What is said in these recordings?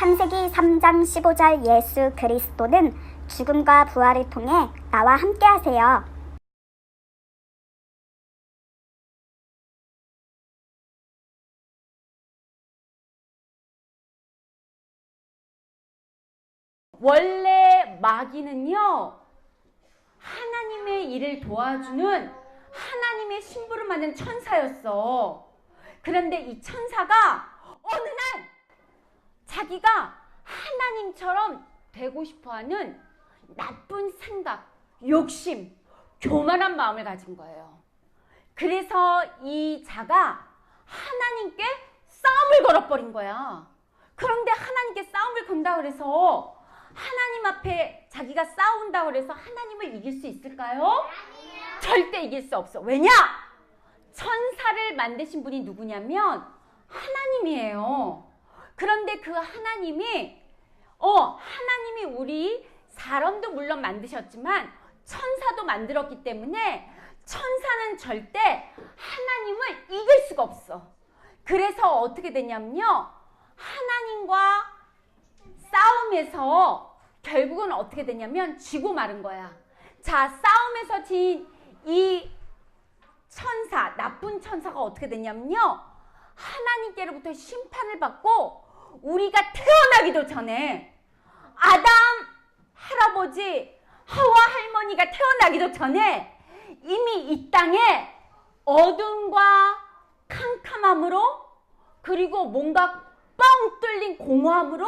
창세기 3장 15절 예수 그리스도는 죽음과 부활을 통해 나와 함께 하세요. 원래 마귀는요, 하나님의 일을 도와주는 하나님의 신부를 맞는 천사였어. 그런데 이 천사가 어느 날 자기가 하나님처럼 되고 싶어 하는 나쁜 생각, 욕심, 교만한 마음을 가진 거예요. 그래서 이 자가 하나님께 싸움을 걸어버린 거야. 그런데 하나님께 싸움을 건다 그래서 하나님 앞에 자기가 싸운다 그래서 하나님을 이길 수 있을까요? 절대 이길 수 없어. 왜냐? 천사를 만드신 분이 누구냐면 하나님이에요. 그런데 그 하나님이 어, 하나님이 우리 사람도 물론 만드셨지만 천사도 만들었기 때문에 천사는 절대 하나님을 이길 수가 없어. 그래서 어떻게 되냐면요. 하나님과 싸움에서 결국은 어떻게 되냐면 지고 마른 거야. 자, 싸움에서 진 이 천사, 나쁜 천사가 어떻게 됐냐면요. 하나님께로부터 심판을 받고 우리가 태어나기도 전에 아담 할아버지 하와 할머니가 태어나기도 전에 이미 이 땅에 어둠과 캄캄함으로 그리고 뭔가 뻥 뚫린 공허함으로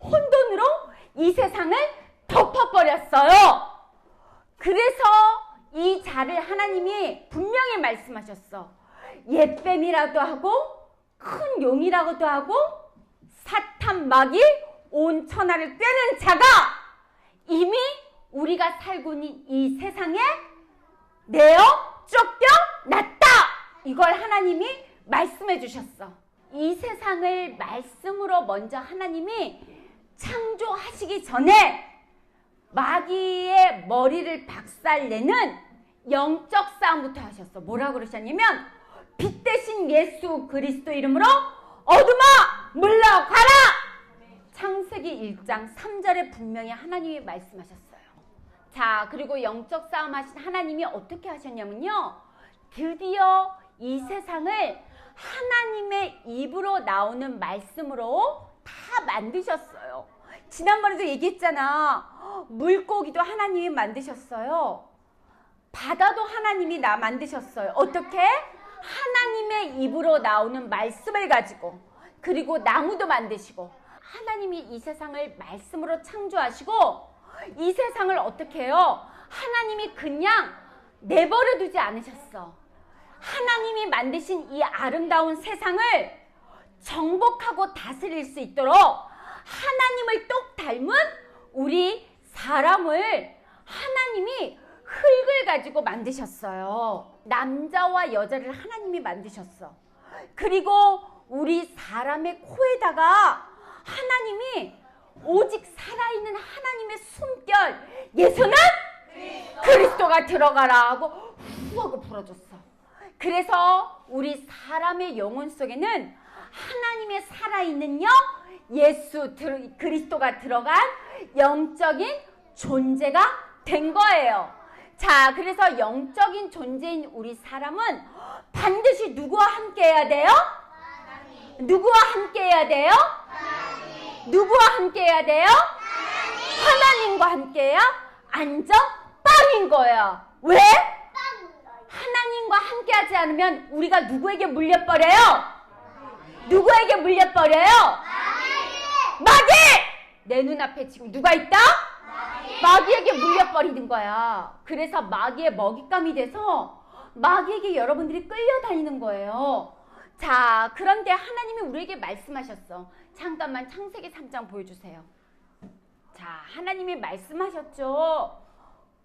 혼돈으로 이 세상을 덮어버렸어요. 그래서 이 자를 하나님이 분명히 말씀하셨어. 옛뱀이라도 하고 큰 용이라고도 하고 사탄 마귀 온 천하를 꿰는 자가 이미 우리가 살고 있는 이 세상에 내어 쫓겨 났다. 이걸 하나님이 말씀해 주셨어. 이 세상을 말씀으로 먼저 하나님이 창조하시기 전에 마귀의 머리를 박살내는 영적 싸움부터 하셨어. 뭐라 그러셨냐면 빛 대신 예수 그리스도 이름으로 어둠아 물러가라. 창세기 1장 3절에 분명히 하나님이 말씀하셨어요. 자, 그리고 영적 싸움 하신 하나님이 어떻게 하셨냐면요. 드디어 이 세상을 하나님의 입으로 나오는 말씀으로 다 만드셨어요. 지난번에도 얘기했잖아. 물고기도 하나님이 만드셨어요. 바다도 하나님이 나 만드셨어요. 어떻게? 하나님의 입으로 나오는 말씀을 가지고 그리고 나무도 만드시고 하나님이 이 세상을 말씀으로 창조하시고 이 세상을 어떻게 해요? 하나님이 그냥 내버려 두지 않으셨어. 하나님이 만드신 이 아름다운 세상을 정복하고 다스릴 수 있도록 하나님을 똑 닮은 우리 사람을 하나님이 흙을 가지고 만드셨어요. 남자와 여자를 하나님이 만드셨어. 그리고 우리 사람의 코에다가 하나님이 오직 살아있는 하나님의 숨결 예수는 그리스도가 들어가라 하고 후 하고 불어줬어. 그래서 우리 사람의 영혼 속에는 하나님의 살아있는 영 예수 들- 그리스도가 들어간 영적인 존재가 된 거예요. 자, 그래서 영적인 존재인 우리 사람은 반드시 누구와 함께 해야 돼요? 누구와 함께 해야 돼요? 누구와 함께 해야 돼요? 하나님 과 함께 해야 안전 빵인 거예요. 왜? 하나님과 함께 하지 않으면 우리가 누구에게 물려버려요? 누구에게 물려버려요? 마귀! 내 눈앞에 지금 누가 있다? 마귀에게 물려버리는 거야. 그래서 마귀의 먹잇감이 돼서 마귀에게 여러분들이 끌려다니는 거예요. 자, 그런데 하나님이 우리에게 말씀하셨어. 잠깐만 창세기 3장 보여주세요. 자, 하나님이 말씀하셨죠.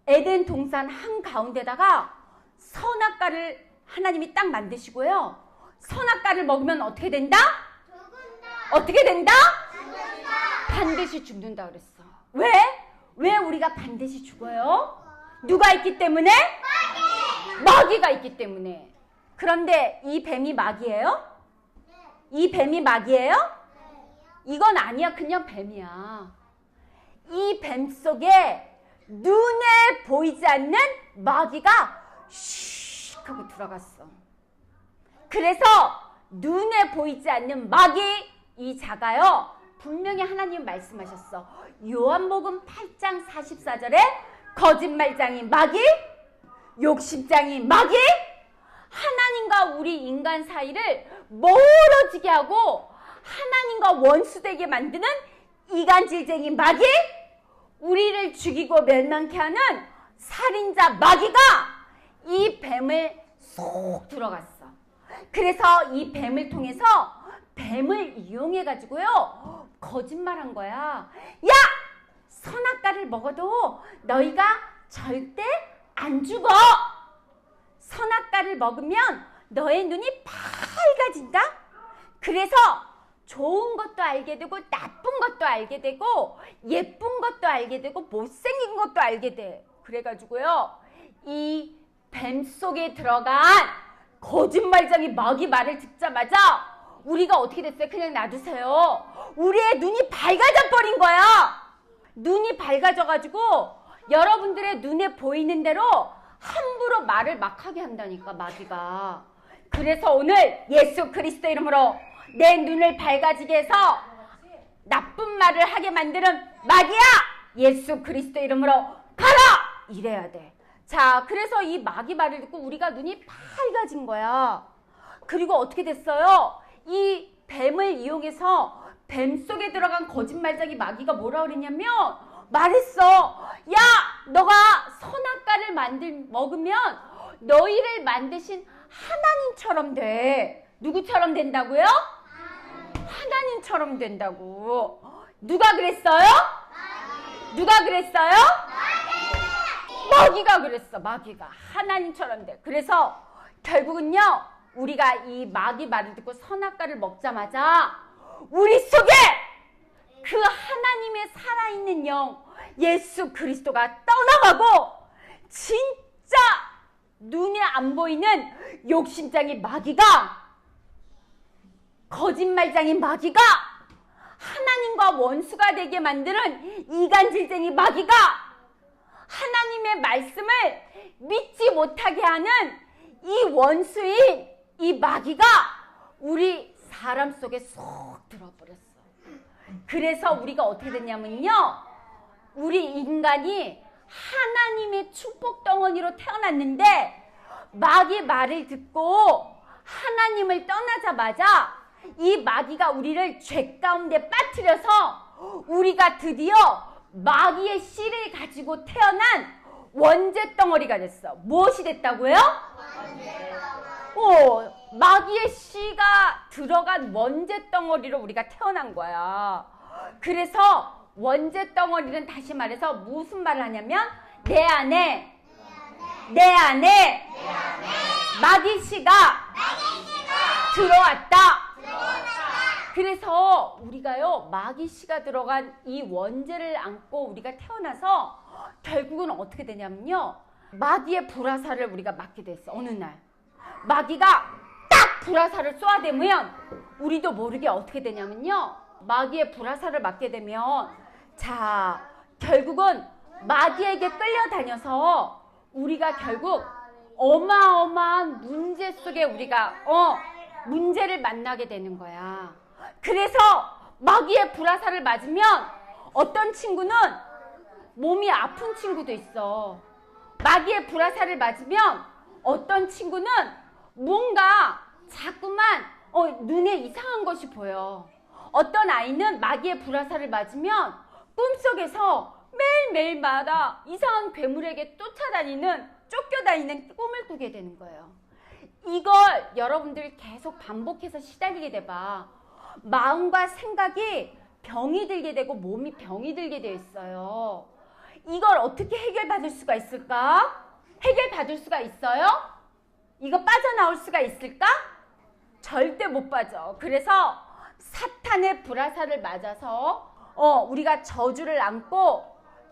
에덴 동산 한 가운데다가 선악과를 하나님이 딱 만드시고요. 선악과를 먹으면 어떻게 된다? 어떻게 된다? 반드시 죽는다 그랬어. 왜? 왜 우리가 반드시 죽어요? 누가 있기 때문에? 마귀가 있기 때문에. 그런데 이 뱀이 마귀예요? 이 뱀이 마귀예요? 이건 아니야. 그냥 뱀이야. 이 뱀 속에 눈에 보이지 않는 마귀가 슉 하고 들어갔어. 그래서 눈에 보이지 않는 마귀 이 자가요. 분명히 하나님 말씀하셨어. 요한복음 8장 44절에 거짓말장이 마귀, 욕심장이 마귀, 우리 인간 사이를 멀어지게 하고 하나님과 원수되게 만드는 이간질쟁이 마귀, 우리를 죽이고 멸망케 하는 살인자 마귀가 이 뱀을 쏙 들어갔어. 그래서 이 뱀을 통해서 뱀을 이용해 가지고요 거짓말한 거야. 야 선악과를 먹어도 너희가 절대 안 죽어. 선악과를 먹으면 너의 눈이 밝아진다. 그래서 좋은 것도 알게 되고 나쁜 것도 알게 되고 예쁜 것도 알게 되고 못생긴 것도 알게 돼. 그래가지고요 이 뱀 속에 들어간 거짓말장이 마귀 말을 듣자마자 우리가 어떻게 됐어요? 그냥 놔두세요. 우리의 눈이 밝아져 버린 거야. 눈이 밝아져가지고 여러분들의 눈에 보이는 대로 함부로 말을 막 하게 한다니까 마귀가. 그래서 오늘 예수 그리스도 이름으로 내 눈을 밝아지게 해서 나쁜 말을 하게 만드는 마귀야! 예수 그리스도 이름으로 가라! 이래야 돼. 자, 그래서 이 마귀 말을 듣고 우리가 눈이 밝아진 거야. 그리고 어떻게 됐어요? 이 뱀을 이용해서 뱀 속에 들어간 거짓말장이 마귀가 뭐라 그랬냐면 말했어. 야, 너가 선악과를 만들 먹으면 너희를 만드신 하나님처럼 돼. 누구처럼 된다고요? 하나님처럼 된다고. 누가 그랬어요? 누가 그랬어요? 마귀가 그랬어. 마귀가 하나님처럼 돼. 그래서 결국은요. 우리가 이 마귀 말을 듣고 선악과를 먹자마자 우리 속에 그 하나님의 살아있는 영 예수 그리스도가 떠나가고 진짜 눈에 안 보이는 욕심장이 마귀가 거짓말장인 마귀가 하나님과 원수가 되게 만드는 이간질쟁이 마귀가 하나님의 말씀을 믿지 못하게 하는 이 원수인 이 마귀가 우리 사람 속에 쏙 들어버렸어. 그래서 우리가 어떻게 됐냐면요. 우리 인간이 하나님의 축복 덩어리로 태어났는데 마귀 말을 듣고 하나님을 떠나자마자 이 마귀가 우리를 죄 가운데 빠뜨려서 우리가 드디어 마귀의 씨를 가지고 태어난 원죄 덩어리가 됐어. 무엇이 됐다고요? 어, 마귀의 씨가 들어간 원죄 덩어리로 우리가 태어난 거야. 그래서 원죄 덩어리는 다시 말해서 무슨 말을 하냐면 내 안에 내 안에 마귀 씨가 들어왔다. 그래서 우리가요 마귀 씨가 들어간 이 원죄를 안고 우리가 태어나서 결국은 어떻게 되냐면요 마귀의 불화살을 우리가 맞게 됐어 어느 날 마귀가 딱 불화살을 쏘아대면 우리도 모르게 어떻게 되냐면요 마귀의 불화살을 맞게 되면 자 결국은 마귀에게 끌려다녀서 우리가 결국 어마어마한 문제 속에 우리가 어 문제를 만나게 되는 거야. 그래서 마귀의 불화살을 맞으면 어떤 친구는 몸이 아픈 친구도 있어. 마귀의 불화살을 맞으면 어떤 친구는 뭔가 자꾸만 어, 눈에 이상한 것이 보여. 어떤 아이는 마귀의 불화살을 맞으면 꿈속에서 매일매일마다 이상한 괴물에게 쫓아다니는 쫓겨다니는 꿈을 꾸게 되는 거예요. 이걸 여러분들 계속 반복해서 시달리게 돼봐. 마음과 생각이 병이 들게 되고 몸이 병이 들게 되어 있어요. 이걸 어떻게 해결받을 수가 있을까? 해결받을 수가 있어요? 이거 빠져나올 수가 있을까? 절대 못 빠져. 그래서 사탄의 불화살을 맞아서 어, 우리가 저주를 안고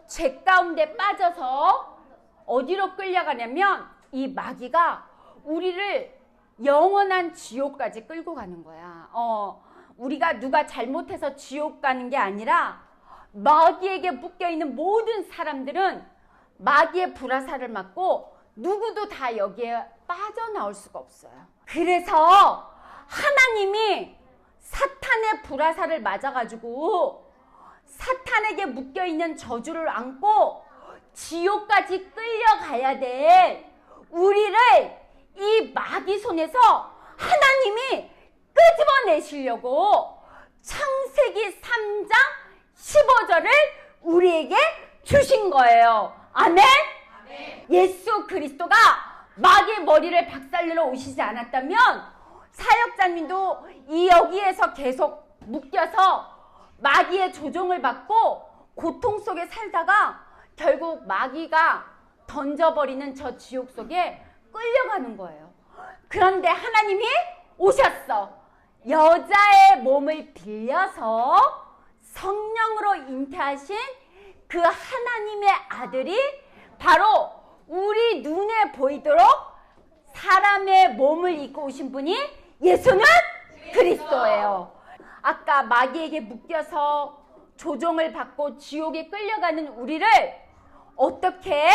죄 가운데 빠져서 어디로 끌려가냐면 이 마귀가 우리를 영원한 지옥까지 끌고 가는 거야. 어, 우리가 누가 잘못해서 지옥 가는 게 아니라 마귀에게 묶여 있는 모든 사람들은 마귀의 불화살을 맞고 누구도 다 여기에 빠져나올 수가 없어요. 그래서 하나님이 사탄의 불화살을 맞아가지고 사탄에게 묶여 있는 저주를 안고 지옥까지 끌려가야 될 우리를 이 마귀 손에서 하나님이 끄집어내시려고 창세기 3장 15절을 우리에게 주신 거예요. 아멘? 예수 그리스도가 마귀의 머리를 박살내러 오시지 않았다면 사역자님도 이 여기에서 계속 묶여서 마귀의 조종을 받고 고통 속에 살다가 결국 마귀가 던져버리는 저 지옥 속에 끌려가는 거예요. 그런데 하나님이 오셨어. 여자의 몸을 빌려서 성령으로 잉태하신 그 하나님의 아들이 바로 우리 눈에 보이도록 사람의 몸을 입고 오신 분이 예수는 그리스도예요. 아까 마귀에게 묶여서 조종을 받고 지옥에 끌려가는 우리를 어떻게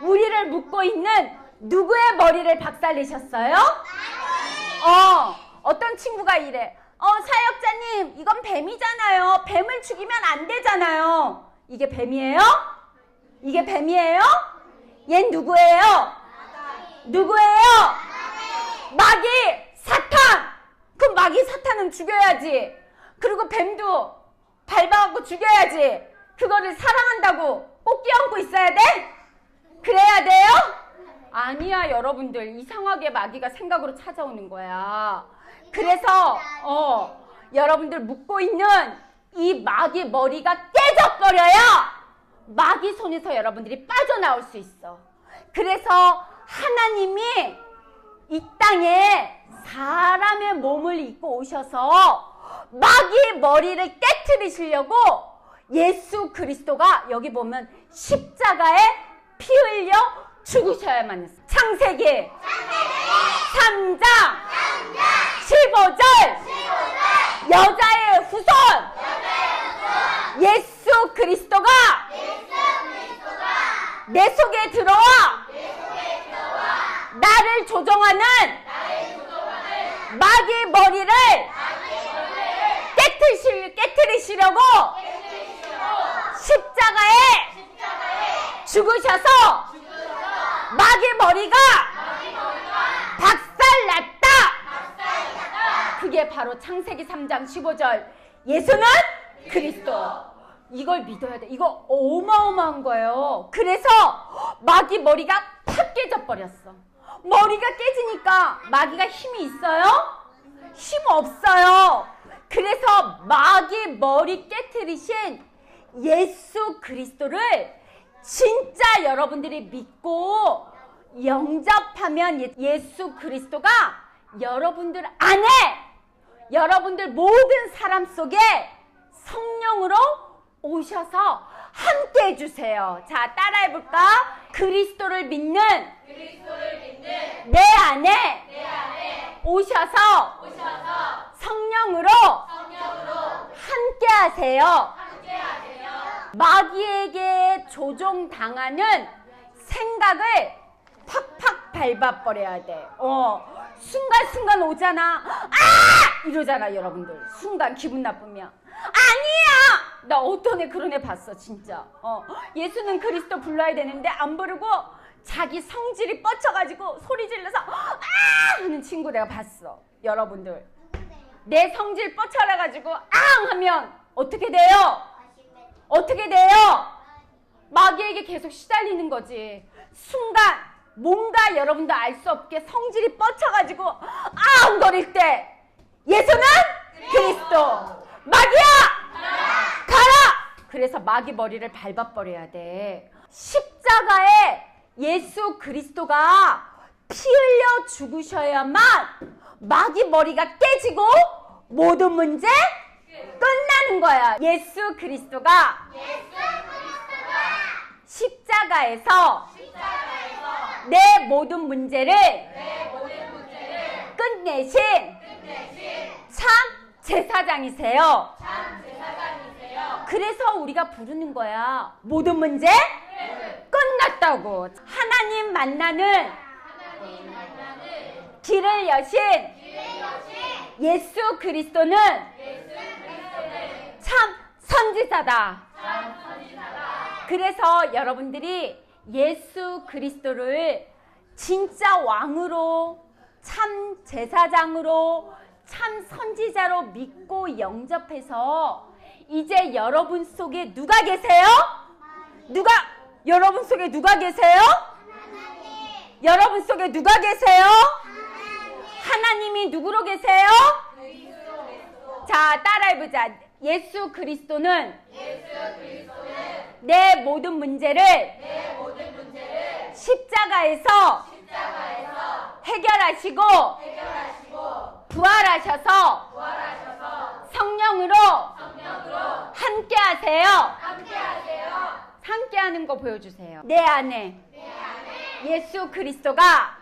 우리를 묶고 있는 누구의 머리를 박살내셨어요? 어, 어떤 친구가 이래. 어, 사역자님, 이건 뱀이잖아요. 뱀을 죽이면 안 되잖아요. 이게 뱀이에요? 이게 뱀이에요? 얜 누구예요? 누구예요? 마귀! 마귀, 사탄은 죽여야지. 그리고 뱀도 밟아갖고 죽여야지. 그거를 사랑한다고 꼭 끼얹고 있어야 돼? 그래야 돼요? 아니야, 여러분들. 이상하게 마귀가 생각으로 찾아오는 거야. 그래서, 어, 여러분들 묻고 있는 이 마귀 머리가 깨져버려야 마귀 손에서 여러분들이 빠져나올 수 있어. 그래서 하나님이 이 땅에 사람의 몸을 입고 오셔서 마귀의 머리를 깨뜨리시려고 예수 그리스도가 여기 보면 십자가에 피 흘려 죽으셔야만 했어. 창세기 3장 15절 여자의 후손 예수 그리스도가 내 속에 들어와 나를 조종하는 마귀 머리를 깨트리시, 깨트리시려고 십자가에 죽으셔서 마귀 머리가 박살났다. 그게 바로 창세기 3장 15절 예수는 그리스도. 이걸 믿어야 돼. 이거 어마어마한 거예요. 그래서 마귀 머리가 팍 깨져 버렸어. 머리가 깨지니까 마귀가 힘이 있어요? 힘 없어요. 그래서 마귀 머리 깨트리신 예수 그리스도를 진짜 여러분들이 믿고 영접하면 예- 예수 그리스도가 여러분들 안에 여러분들 모든 사람 속에 성령으로 오셔서 함께 해주세요. 자, 따라해 볼까? 그리스도를 믿는, 내, 안에 오셔서, 성령으로, 함께 하세요. 마귀에게 조종당하는 생각을 팍팍 밟아버려야 돼. 어. 순간순간 오잖아. 아! 이러잖아, 여러분들. 순간 기분 나쁘면. 아니야! 나 어떤 애 그런 애 봤어, 진짜. 어. 예수는 그리스도 불러야 되는데 안 부르고 자기 성질이 뻗쳐가지고 소리 질러서 아! 하는 친구 내가 봤어. 여러분들. 내 성질 뻗쳐라가지고 앙! 하면 어떻게 돼요? 어떻게 돼요? 마귀에게 계속 시달리는 거지. 순간 뭔가 여러분도 알 수 없게 성질이 뻗쳐가지고 아웅거릴 때 예수는 그리스도 마귀야 그래서 마귀 머리를 밟아버려야 돼. 십자가에 예수 그리스도가 피 흘려 죽으셔야만 마귀 머리가 깨지고 모든 문제 끝나는 거야. 예수 그리스도가 십자가에서 내 모든 문제를 끝내신 참 제사장이세요. 그래서 우리가 부르는 거야. 모든 문제 끝났다고. 하나님 만나는 길을 여신 예수 그리스도는 참 선지자다. 그래서 여러분들이 예수 그리스도를 진짜 왕으로 참 제사장으로 참 선지자로 믿고 영접해서 이제 여러분 속에 누가 계세요? 누가 여러분 속에 누가 계세요? 여러분 속에 누가 계세요? 하나님 이 누구로 계세요? 자, 따라해보자. 예수 그리스도는 내 모든 문제를 십자가에서 해결하시고 부활하셔서 성령으로 함께 하세요. 함께 하는 거 보여주세요. 내 안에 예수 그리스도가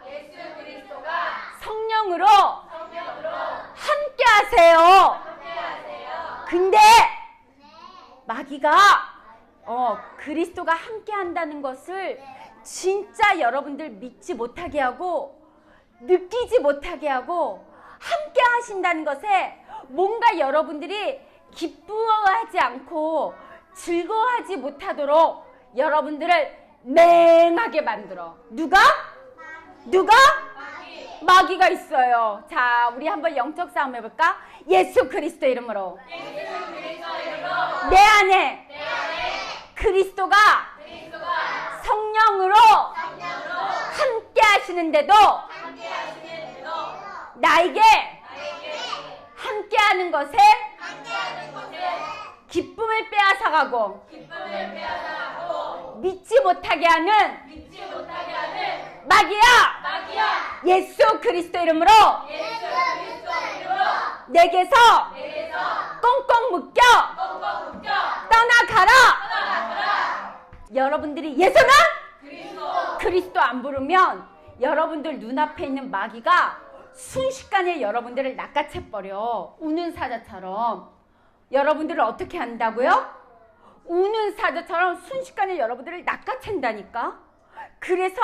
성령으로 함께 하세요. 근데 마귀가 어, 그리스도가 함께 한다는 것을 진짜 여러분들 믿지 못하게 하고 느끼지 못하게 하고 함께 하신다는 것에 뭔가 여러분들이 기뻐하지 않고 즐거워하지 못하도록 여러분들을 맹하게 만들어. 누가? 누가? 마귀가 있어요. 자, 우리 한번 영적 싸움 해볼까? 예수 그리스도 이름으로. 내 안에 그리스도가 성령으로 함께 하시는데도 나에게 함께 하는 것에 기쁨을 빼앗아가고 믿지 못하게 하는 마귀야! 예수 그리스도 이름으로 내게서 꽁꽁 묶여 떠나가라! 여러분들이 예수는 그리스도 안 부르면 여러분들 눈앞에 있는 마귀가 순식간에 여러분들을 낚아채버려 우는 사자처럼 여러분들을 어떻게 한다고요? 우는 사자처럼 순식간에 여러분들을 낚아챈다니까 그래서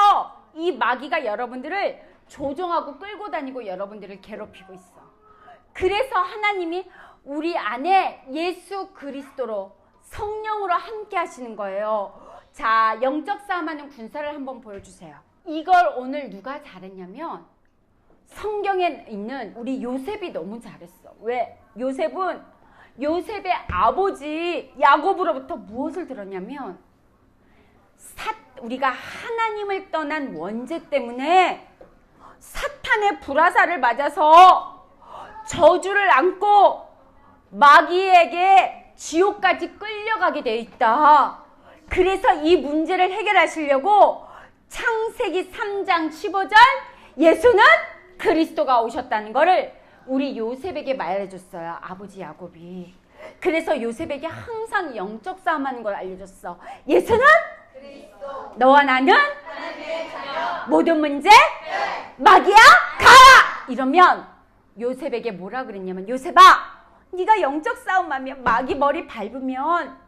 이 마귀가 여러분들을 조종하고 끌고 다니고 여러분들을 괴롭히고 있어 그래서 하나님이 우리 안에 예수 그리스도로 성령으로 함께 하시는 거예요. 자, 영적 싸움하는 군사를 한번 보여주세요. 이걸 오늘 누가 잘했냐면 성경에 있는 우리 요셉이 너무 잘했어. 왜? 요셉은 요셉의 아버지 야곱으로부터 무엇을 들었냐면 사, 우리가 하나님을 떠난 원죄 때문에 사탄의 불화살을 맞아서 저주를 안고 마귀에게 지옥까지 끌려가게 돼 있다. 그래서 이 문제를 해결하시려고 창세기 3장 15절 예수는 그리스도가 오셨다는 것을 우리 요셉에게 말해줬어요. 아버지 야곱이. 그래서 요셉에게 항상 영적 싸움하는 걸 알려줬어. 예수는 너와 나는 모든 문제 마귀야 가라 이러면 요셉에게 뭐라 그랬냐면 요셉아 네가 영적 싸움하면 마귀 머리 밟으면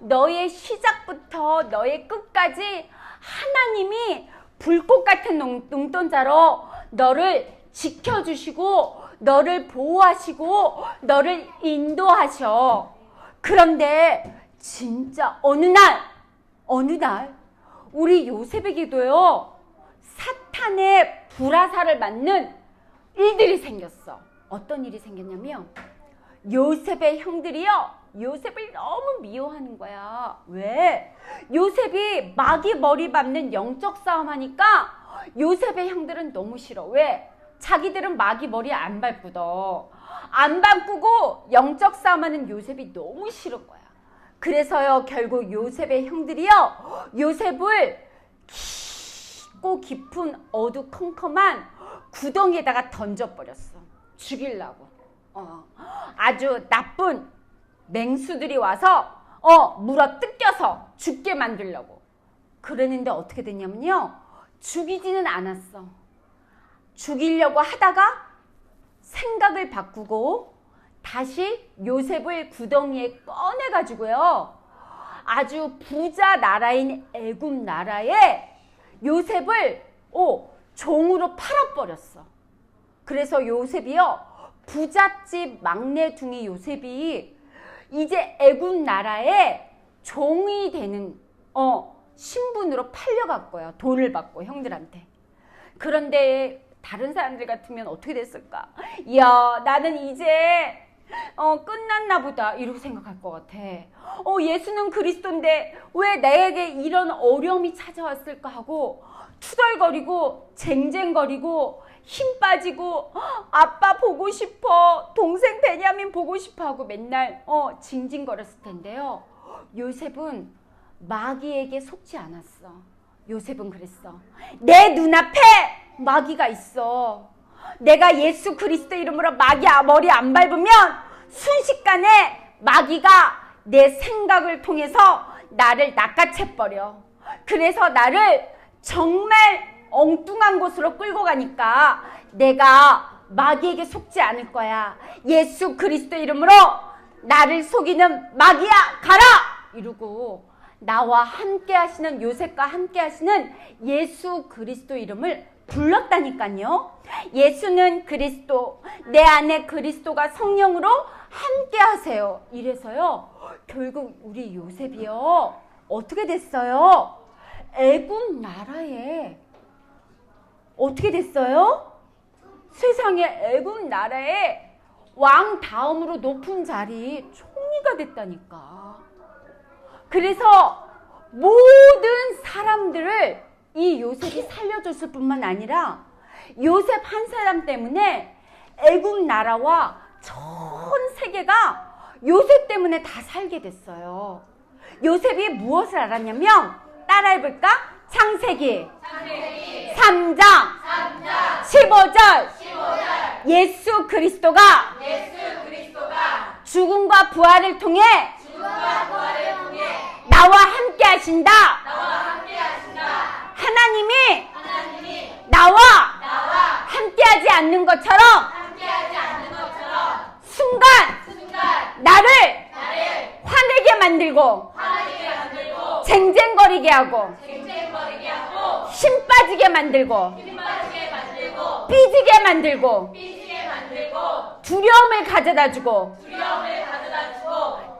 너의 시작부터 너의 끝까지 하나님이 불꽃 같은 농, 눈동자로 너를 지켜주시고 너를 보호하시고 너를 인도하셔 그런데 진짜 어느 날 어느 날 우리 요셉에게도요 사탄의 불화살을 맞는 일들이 생겼어. 어떤 일이 생겼냐면 요셉의 형들이요. 요셉을 너무 미워하는 거야. 왜? 요셉이 마귀 머리 밟는 영적 싸움 하니까 요셉의 형들은 너무 싫어. 왜? 자기들은 마귀 머리 안 밟거든. 안 밟고 영적 싸움하는 요셉이 너무 싫은 거야. 그래서요, 결국 요셉의 형들이요, 요셉을 깊고 깊은 어두컴컴한 구덩이에다가 던져버렸어. 죽이려고. 어, 아주 나쁜 맹수들이 와서 어, 물어 뜯겨서 죽게 만들려고. 그랬는데 어떻게 됐냐면요. 죽이지는 않았어. 죽이려고 하다가 생각을 바꾸고 다시 요셉을 구덩이에 꺼내 가지고요. 아주 부자 나라인 애굽 나라에 요셉을 오, 종으로 팔아버렸어. 그래서 요셉이요 부잣집 막내 둥이 요셉이 이제 애굽 나라에 종이 되는 어 신분으로 팔려갔고요 돈을 받고 형들한테 그런데 다른 사람들 같으면 어떻게 됐을까? 야 나는 이제 어 끝났나 보다 이렇게 생각할 것 같아. 어 예수는 그리스도인데 왜 나에게 이런 어려움이 찾아왔을까 하고 투덜거리고 쟁쟁거리고 힘 빠지고 아빠 보고 싶어 동생 베냐민 보고 싶어 하고 맨날 어 징징거렸을 텐데요. 요셉은 마귀에게 속지 않았어. 요셉은 그랬어. 내 눈앞에 마귀가 있어. 내가 예수 그리스도 이름으로 마귀 머리 안 밟으면 순식간에 마귀가 내 생각을 통해서 나를 낚아채 버려. 그래서 나를 정말 엉뚱한 곳으로 끌고 가니까 내가 마귀에게 속지 않을 거야. 예수 그리스도 이름으로 나를 속이는 마귀야 가라! 이러고 나와 함께 하시는 요셉과 함께 하시는 예수 그리스도 이름을 불렀다니까요. 예수는 그리스도, 내 안에 그리스도가 성령으로 함께 하세요. 이래서요. 결국 우리 요셉이요. 어떻게 됐어요? 애굽 나라에 어떻게 됐어요? 세상에 애굽 나라에 왕 다음으로 높은 자리 총리가 됐다니까. 그래서 모든 사람들을 이 요셉이 살려줬을 뿐만 아니라 요셉 한 사람 때문에 애굽 나라와 전 세계가 요셉 때문에 다 살게 됐어요. 요셉이 무엇을 알았냐면 따라해볼까? 창세기, 3장, 15절, 예수 그리스도가, 죽음과 부활을 통해 나와 함께 하신다. 하나님이 나와 함께 하지 않는 것처럼 순간 나를 화내게 만들고 쟁쟁거리게 하고 힘 빠지게 만들고 삐지게 만들고 두려움을 가져다 주고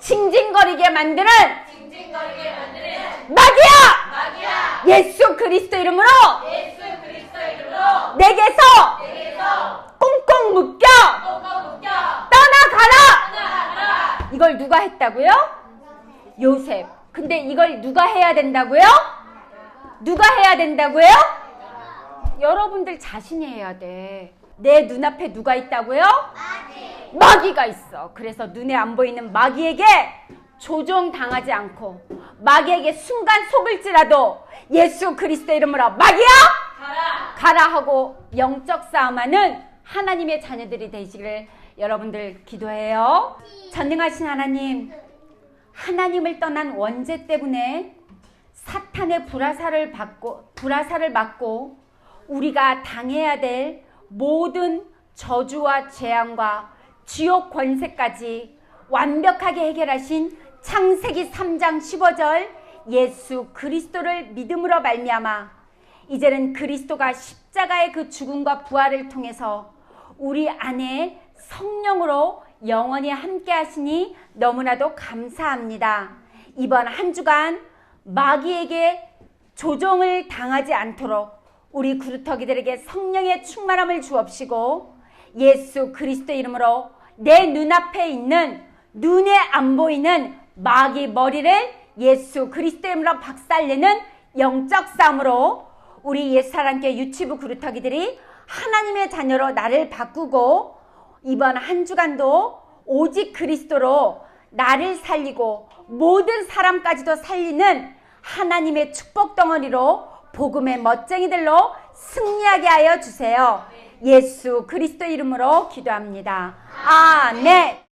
징징거리게 만드는 마귀야! 예수 그리스도 이름으로 내게서 꽁꽁 묶여 떠나가라! 이걸 누가 했다고요? 요셉. 근데 이걸 누가 해야 된다고요? 누가 해야 된다고요? 여러분들 자신이 해야 돼. 내 눈앞에 누가 있다고요? 마귀가 있어. 그래서 눈에 안 보이는 마귀에게 조종당하지 않고 마귀에게 순간 속을지라도 예수 그리스도 이름으로 마귀야 가라 하고 영적 싸움하는 하나님의 자녀들이 되시기를 여러분들 기도해요. 전능하신 하나님, 하나님을 떠난 원죄 때문에 사탄의 불화살을 받고 불화살을 맞고 우리가 당해야 될 모든 저주와 재앙과 지옥 권세까지 완벽하게 해결하신 창세기 3장 15절 예수 그리스도를 믿음으로 말미암아 이제는 그리스도가 십자가의 그 죽음과 부활을 통해서 우리 안에 성령으로 영원히 함께 하시니 너무나도 감사합니다. 이번 한 주간 마귀에게 조종을 당하지 않도록 우리 구루터기들에게 성령의 충만함을 주옵시고 예수 그리스도 이름으로 내 눈앞에 있는 눈에 안 보이는 마귀 머리를 예수 그리스도 이름으로 박살내는 영적 싸움으로 우리 옛사람께 유치부 구루터기들이 하나님의 자녀로 나를 바꾸고 이번 한 주간도 오직 그리스도로 나를 살리고 모든 사람까지도 살리는 하나님의 축복 덩어리로 복음의 멋쟁이들로 승리하게 하여 주세요. 예수 그리스도 이름으로 기도합니다. 아멘.